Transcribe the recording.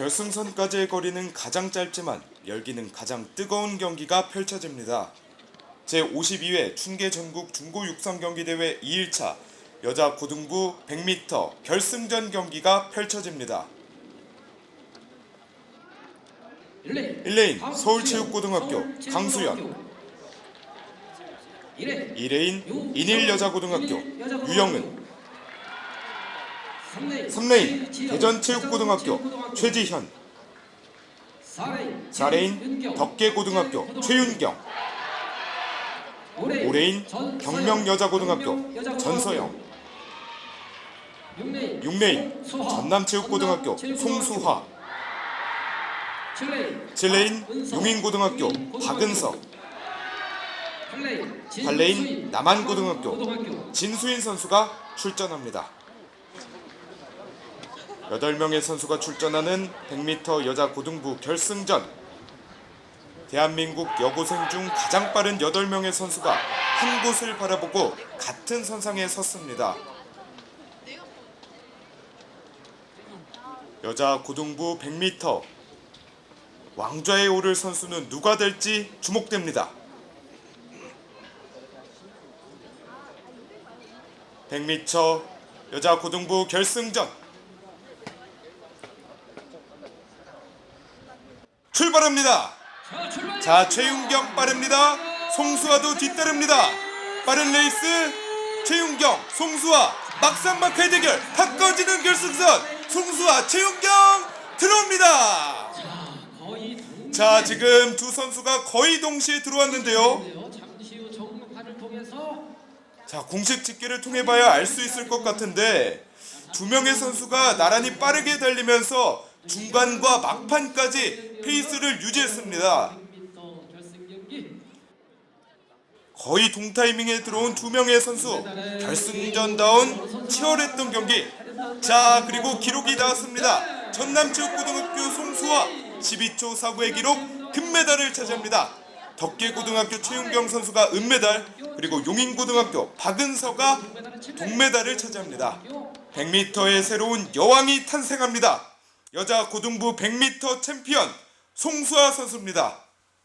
결승선까지의 거리는 가장 짧지만 열기는 가장 뜨거운 경기가 펼쳐집니다. 제52회 춘계 전국 중고 육상 경기 대회 2일차 여자 고등부 100m 결승전 경기가 펼쳐집니다. 1레인 서울체육고등학교 강수연 2레인 인일여자고등학교 유영은 3레인 대전체육고등학교 최지현. 4레인 덕계고등학교 최윤경. 5레인 경명여자고등학교 전서영. 6레인 전남체육고등학교 송수화 7레인 용인고등학교 박은석 8레인 남한고등학교. 진수인 선수가 출전합니다. 8명의 선수가 출전하는 100m 여자 고등부 결승전 대한민국 여고생 중 가장 빠른 8명의 선수가 한 곳을 바라보고 같은 선상에 섰습니다. 여자 고등부 100m 왕좌에 오를 선수는 누가 될지 주목됩니다. 100m 여자 고등부 결승전 출발합니다. 자 최윤경 빠릅니다. 송수아도 뒤따릅니다. 빠른 레이스 최윤경, 송수아 막상막하의 대결 가까워지는 결승선 송수아, 최윤경 들어옵니다. 자 지금 두 선수가 거의 동시에 들어왔는데요. 자 공식 집계를 통해 봐야 알 수 있을 것 같은데 두 명의 선수가 나란히 빠르게 달리면서 중간과 막판까지 페이스를 유지했습니다. 100m 결승 경기 거의 동타이밍에 들어온 두 명의 선수. 결승전다운 치열했던 경기. 자 그리고 기록이 나왔습니다. 전남체육고등학교 송수와 12초 49의 기록 금메달을 차지합니다. 덕계고등학교 최윤경 선수가 은메달 그리고 용인고등학교 박은서가 동메달을 차지합니다. 100m의 새로운 여왕이 탄생합니다 여자 고등부 100m 챔피언 송수아 선수입니다